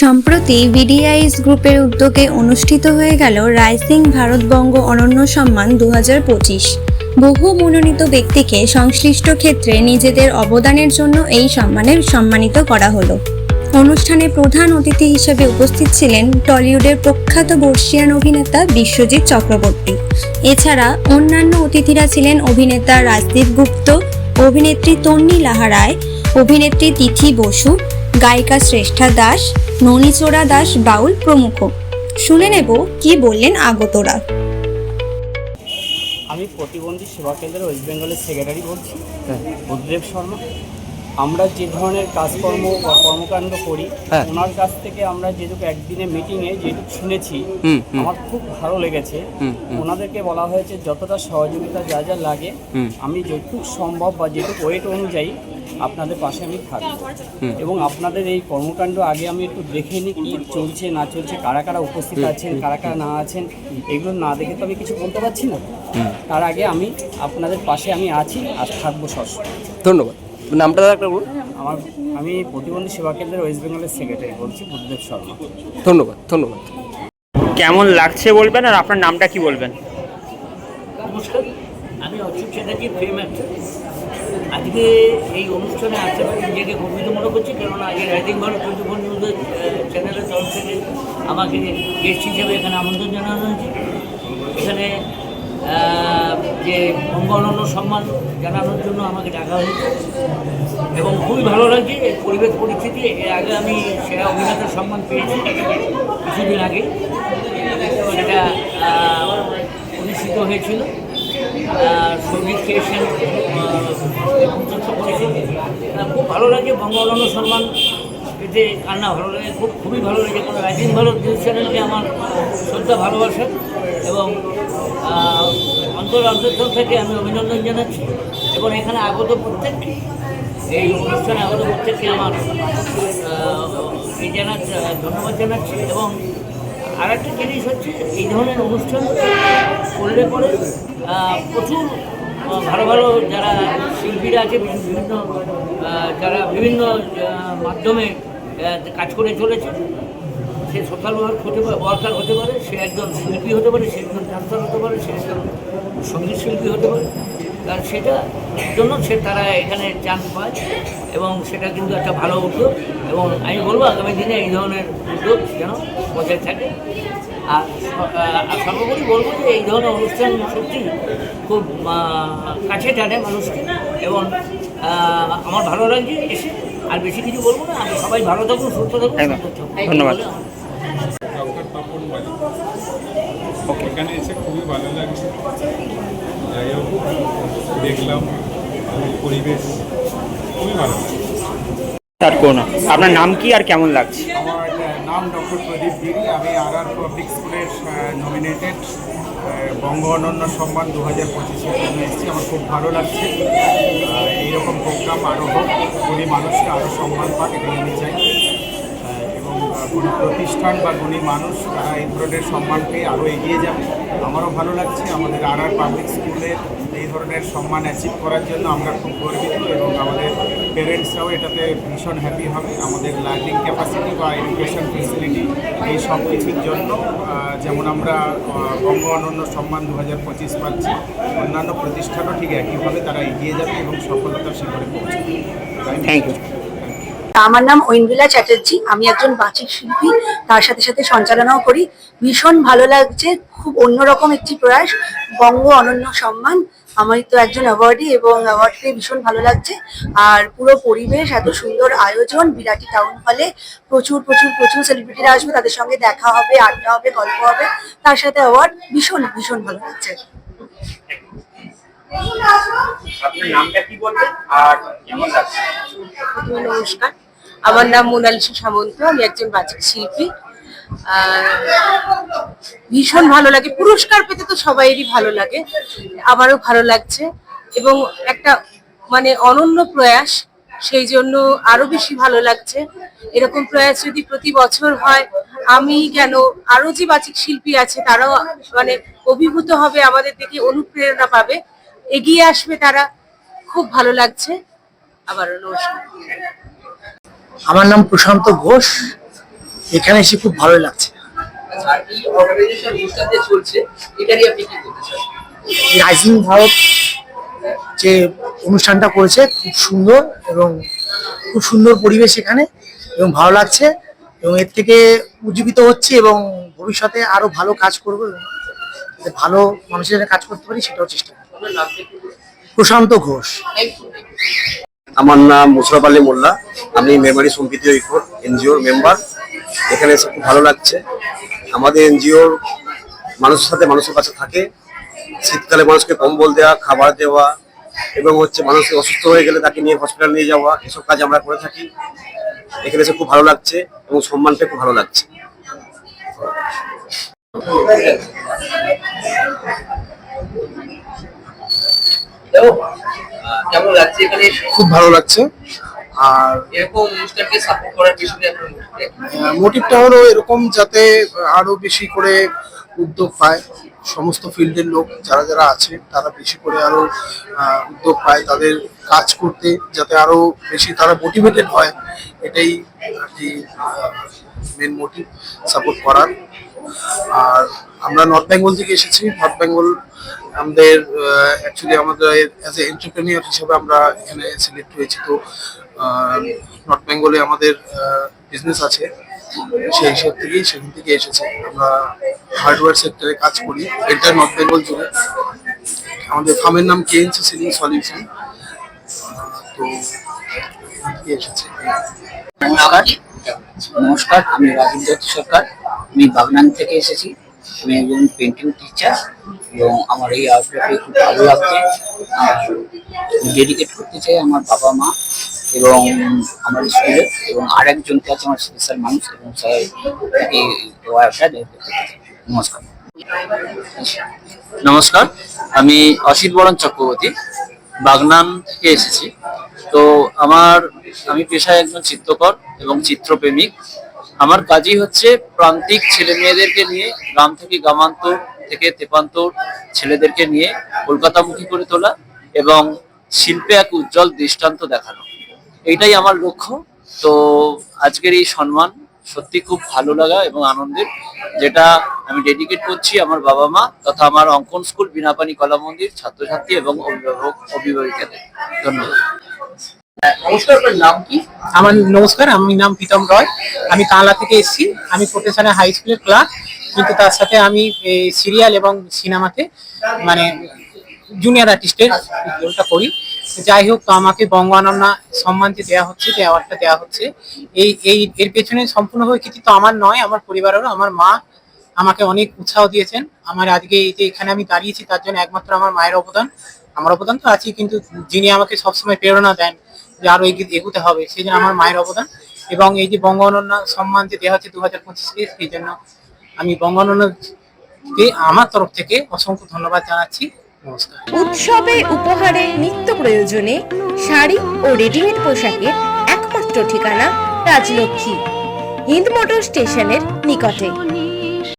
সম্প্রতি ভিডিআইএস গ্রুপের উদ্যোগে অনুষ্ঠিত হয়ে গেল রাইজিং ভারতবঙ্গ অনন্য সম্মান দু হাজার পঁচিশ। বহু মনোনীত ব্যক্তিকে সংশ্লিষ্ট ক্ষেত্রে নিজেদের অবদানের জন্য এই সম্মানের সম্মানিত করা হলো। অনুষ্ঠানে প্রধান অতিথি হিসেবে উপস্থিত ছিলেন টলিউডের প্রখ্যাত বর্ষিয়ান অভিনেতা বিশ্বজিৎ চক্রবর্তী। এছাড়া অন্যান্য অতিথিরা ছিলেন অভিনেতা রাজদীপ গুপ্ত, অভিনেত্রী তন্নি লাহারায় অভিনেত্রী তিথি বসু, গায়িকা শ্রেষ্ঠা দাস ননীচোরা দাস বাউল প্রমুখ। শুনে নেব কি বললেন আগতরা। আমি প্রতিবন্ধী সেবা কেন্দ্রের ওয়েস্ট বেঙ্গলের সেক্রেটারি বলছি। বুদ্ধদেব শর্মা। আমরা যে ধরনের কাজকর্ম বা কর্মকাণ্ড করি হ্যাঁ। ওনার কাছ থেকে আমরা যেটুকু একদিনে মিটিংয়ে যেটুকু শুনেছি। আমার খুব ভালো লেগেছে। ওনাদেরকে বলা হয়েছে যতটা সহযোগিতা যা যা লাগে আমি যেটুকু সম্ভব বা যেটুকু ওয়েট অনুযায়ী আপনাদের পাশে আমি থাকব। এবং আপনাদের এই কর্মকাণ্ড আগে আমি একটু দেখে নিই কি চলছে না চলছে কারা কারা উপস্থিত আছেন কারা কারা না আছেন এগুলো না দেখে তো আমি কিছু বলতে পারছি না। তার আগে আমি আপনাদের পাশে আমি আছি আর থাকব সবসময়। ধন্যবাদ। নামটা দাদা একটা বলুন। আমার আমি প্রতিবন্ধী সেবা কেন্দ্রের ওয়েস্ট বেঙ্গলের সেক্রেটারি বলছি বুদ্ধদেব শর্মা। ধন্যবাদ ধন্যবাদ। কেমন লাগছে বলবেন আর আপনার নামটা কি বলবেন? নমস্কার আমি অচ্যুত চ্যাটার্জি ফিল্ম আজকে এই অনুষ্ঠানে আসতে পারি নিজেকে গর্বিত মনে করছি কেননা আজকে রাইডিং ভারত ফোর নিউজের চ্যানেলের তরফ থেকে আমাকে গেস্ট হিসেবে এখানে আমন্ত্রণ জানানো হয়েছে। এখানে যে বঙ্গ অনন্য সম্মান জানানোর জন্য আমাকে ডাকা হয়েছে। এবং খুবই ভালো লাগছে এই পরিবেশ পরিস্থিতি। এর আগে আমি সেরা অভিনেতার সম্মান পেয়েছি কিছুদিন আগে সেটা অনুষ্ঠিত হয়েছিল। সংগীত আহ, খুব ভালো লাগে বঙ্গ অনন্য সম্মান পেতে। কার না ভালো লাগে খুব খুবই ভালো লাগে কোনো রাইজিং ভারত নিউজ চ্যানেলকে আমার শ্রদ্ধা ভালোবাসা এবং আহ, অন্তর অন্তর্থল থেকে আমি অভিনন্দন জানাচ্ছি এবং এখানে আগত প্রত্যেককে এই অনুষ্ঠানে আগত প্রত্যেককে আমার জানা ধন্যবাদ জানাচ্ছি এবং আর একটা জিনিস হচ্ছে এই ধরনের অনুষ্ঠান করলে পরে প্রচুর ভালো ভালো যারা শিল্পীরা আছে বিভিন্ন যারা বিভিন্ন মাধ্যমে কাজ করে চলেছে সে সোশ্যাল ওয়ার্ক হতে পারে ওয়ার্কার হতে পারে সে একজন শিল্পী হতে পারে সে একজন ডান্সার হতে পারে সে একজন সংগীত শিল্পী হতে পারে। কারণ সেটা জন্য সে তারা এখানে চান্স পায় এবং সেটা কিন্তু একটা ভালো উদ্যোগ। এবং আমি বলব আগামী দিনে এই ধরনের উদ্যোগ যেন বজায় থাকে। আর সর্বোপরি বলব যে এই ধরনের অনুষ্ঠান সত্যি খুব কাছে টানে মানুষকে। এবং আমার ভালো লাগছে এসে। আর বেশি কিছু বলব না আমি সবাই ভালো থাকুন সুস্থ থাকুন। ধন্যবাদ। বলে আমার- ডক্টর তপন বালি এখানে এসে খুবই ভালো লাগছে। যাই হোক দেখলাম পরিবেশ খুবই ভালো লাগছে। আপনার নাম কি আর কেমন লাগছে? আমার নাম ডক্টর প্রদীপ গিরি। আমি আর আর পাবলিক স্কুলের নমিনেটেড বঙ্গ অনন্য সম্মান দু হাজার পঁচিশের জন্য এসেছি। আমার খুব ভালো লাগছে। এইরকম প্রোগ্রাম আরও হোক মানুষকে আরও সম্মান পাক এটাই আমি চাই। কোনো প্রতিষ্ঠান বা গুণী মানুষ, তারা এই ধরনের সম্মান পেয়ে আরও এগিয়ে যাবে। আমারও ভালো লাগছে আমাদের আর আর পাবলিক স্কুলে এই ধরনের সম্মান অ্যাচিভ করার জন্য। আমরা খুব গর্বিত এবং আমাদের পেরেন্টসরাও এটাতে ভীষণ হ্যাপি হবে। আমাদের লার্নিং ক্যাপাসিটি বা এডুকেশন ফেসিলিটি এই সব কিছুর জন্য যেমন আমরা বঙ্গ অনন্য সম্মান দু হাজার পঁচিশ পাচ্ছি। অন্যান্য প্রতিষ্ঠানও ঠিক একইভাবে তারা এগিয়ে যাবে এবং সফলতার শিখরে পৌঁছবে। থ্যাংক ইউ আমার নাম ঐন্দ্রিলা চ্যাটার্জি। আমি একজন বাচিক শিল্পী তার সাথে সাথে সঞ্চালনাও করি। ভীষণ ভালো লাগছে খুব অন্যরকম একটি প্রয়াস বঙ্গ অনন্য সম্মান। আমার তো একজন অ্যাওয়ার্ডই এবং অ্যাওয়ার্ড পেয়ে ভীষণ ভালো লাগছে। আর পুরো পরিবেশ এত সুন্দর আয়োজন বিরাটি টাউন হলে প্রচুর প্রচুর প্রচুর সেলিব্রিটিরা আসবে। তাদের সঙ্গে দেখা হবে আড্ডা হবে গল্প হবে। তার সাথে অ্যাওয়ার্ড ভীষণ ভীষণ ভালো লাগছে। আপনার নামটা কি বলবেন আর কেমন লাগছে? নমস্কার। আমার নাম মোনালিসা সামন্ত, আমি একজন বাচিক শিল্পী। ভীষণ ভালো লাগে, পুরস্কার পেতে তো সবাইয়েরই ভালো লাগে, আমারও ভালো লাগছে। এবং একটা মানে অনন্য প্রয়াস, সেই জন্য আরও বেশি ভালো লাগছে। এরকম প্রয়াস যদি প্রতি বছর হয়, আমি কেন আরও যে বাচিক শিল্পী আছে, তারাও মানে অভিভূত হবে, আমাদের দেখে অনুপ্রেরণা পাবে, এগিয়ে আসবে তারা। খুব ভালো লাগছে। আবারও নমস্কার। আমার নাম প্রশান্ত ঘোষ। এখানে এসে খুব ভালো লাগছে। আচ্ছা রাইজিং ভারত যে অনুষ্ঠানটা করেছে খুব সুন্দর এবং খুব সুন্দর পরিবেশ এখানে এবং ভালো লাগছে এবং এর থেকে উজ্জীবিত হচ্ছে এবং ভবিষ্যতে আরও ভালো কাজ করব ভালো মানুষের কাজ করতে পারি সেটাও চেষ্টা করব। প্রশান্ত ঘোষ। আমার নাম মুশরফ আলী মোল্লা। আমি মেমারি সম্প্রীতি ঐক্য এনজিওর মেম্বার। এখানে এসে খুব ভালো লাগছে। আমাদের এনজিওর মানুষের সাথে মানুষের কাছে থাকে। শীতকালে মানুষকে কম্বল দেওয়া, খাবার দেওয়া এবং হচ্ছে মানুষকে অসুস্থ হয়ে গেলে তাকে নিয়ে হসপিটাল নিয়ে যাওয়া, এসব কাজ আমরা করে থাকি। এখানে এসে খুব ভালো লাগছে এবং সম্মানটা খুব ভালো লাগছে। কেমন লাগছে এখানে? খুব ভালো লাগছে। আর এরকম অনুষ্ঠানকে সাপোর্ট করার পিছনে আপনার motive টা কি? মোটিভটা হলো এরকম যাতে আরও বেশি করে উদ্যোগ পায় সমস্ত ফিল্ডের লোক যারা যারা আছে তারা বেশি করে আরও উদ্যোগ পায় তাদের কাজ করতে যাতে আরও বেশি তারা মোটিভেটেড হয়। এটাই আর কি মেন মোটিভ সাপোর্ট করার। আর আমরা নর্থ বেঙ্গল থেকে এসেছি। নর্থ বেঙ্গল আমাদের অ্যাকচুয়ালি আমাদের অ্যাজ এ এন্টারপ্রেনিয়র হিসেবে আমরা এখানে সিলেক্ট হয়েছি। তো নর্থ বেঙ্গলে আমাদের বিজনেস আছে। সেই হিসাব থেকেই সেখান থেকে এসেছে। আমরা হার্ডওয়্যার সেক্টরে কাজ করি। এটা নর্থ বেঙ্গল জুড়ে। আমাদের ফার্মের নাম কেএনসি সিলিং সলিউশন তো এসেছে। নমস্কার নমস্কার, আমি রাজেন্দ্র জ্যোতি সরকার। আমি বাগনান থেকে এসেছি। আমি একজন পেন্টিং টিচার এবং আমার এই আউটলেটে খুব ভালো লাগছে। আর ডেডিকেট করতে চাই আমার বাবা মা এবং আমার স্কুলে এবং আরেকজনকে আছে আমার স্পেশাল মানুষ এবং স্যার এই ওয়ার্কটা ডেডিকেট করতে চাই নমস্কার। নমস্কার, আমি অসিত বরণ চক্রবর্তী, বাগনান থেকে এসেছি। তো আমার, আমি পেশায় একজন চিত্রকর এবং চিত্রপ্রেমিক। আমার কাজই হচ্ছে প্রান্তিক ছেলে মেয়েদেরকে নিয়ে, গ্রাম থেকে গ্রামান্তর থেকে তেপান্তর ছেলেদেরকে নিয়ে কলকাতামুখী করে তোলা এবং শিল্পে এক উজ্জ্বল দৃষ্টান্ত দেখানো। এইটাই আমার লক্ষ্য। তো আজকের এই সম্মান সত্যি খুব ভালো লাগা এবং আনন্দের, যেটা আমি ডেডিকেট করছি আমার বাবা মা তথা আমার অঙ্কন স্কুল বিনাপানি কলা মন্দির ছাত্রছাত্রী এবং অভিভাবক অভিভাবিকাদের ধন্যবাদ। আমার নমস্কার, আমি নাম প্রীতম রয়। আমি কানলা থেকে এসেছি। আমি প্রফেশনাল হাই স্কুলের ক্লাস কিন্তু তার সাথে আমি সিরিয়াল এবং সিনেমাতে মানে জুনিয়র আর্টিস্টের রোলটা করি। যাই হোক আমাকে বঙ্গানন্না সম্মান যে দেওয়া হচ্ছে, যে অ্যাওয়ার্ডটা দেওয়া হচ্ছে, এই এই, এর পেছনে সম্পূর্ণভাবে কৃতিত্ব আমার নয়, আমার পরিবারেরও, আমার মা আমাকে অনেক উৎসাহ দিয়েছেন। আমার আজকে এই যে এখানে আমি দাঁড়িয়েছি, তার জন্য একমাত্র আমার মায়ের অবদান। আমার অবদান তো আছেই, কিন্তু যিনি আমাকে সবসময় প্রেরণা দেন যে আরও এগোতে হবে, সেই জন্য আমার মায়ের অবদান। এবং এই যে বঙ্গ সম্মান যে দেওয়া হচ্ছে দু হাজার পঁচিশে সেই জন্য আমি বঙ্গ অনন্যকে আমার তরফ থেকে অসংখ্য ধন্যবাদ জানাচ্ছি। উৎসবে, উপহারে, নিত্য প্রয়োজনে শাড়ি ও রেডিমেড পোশাকের একমাত্র ঠিকানা রাজলক্ষ্মী, হিন্দ মোটর স্টেশনের নিকটে।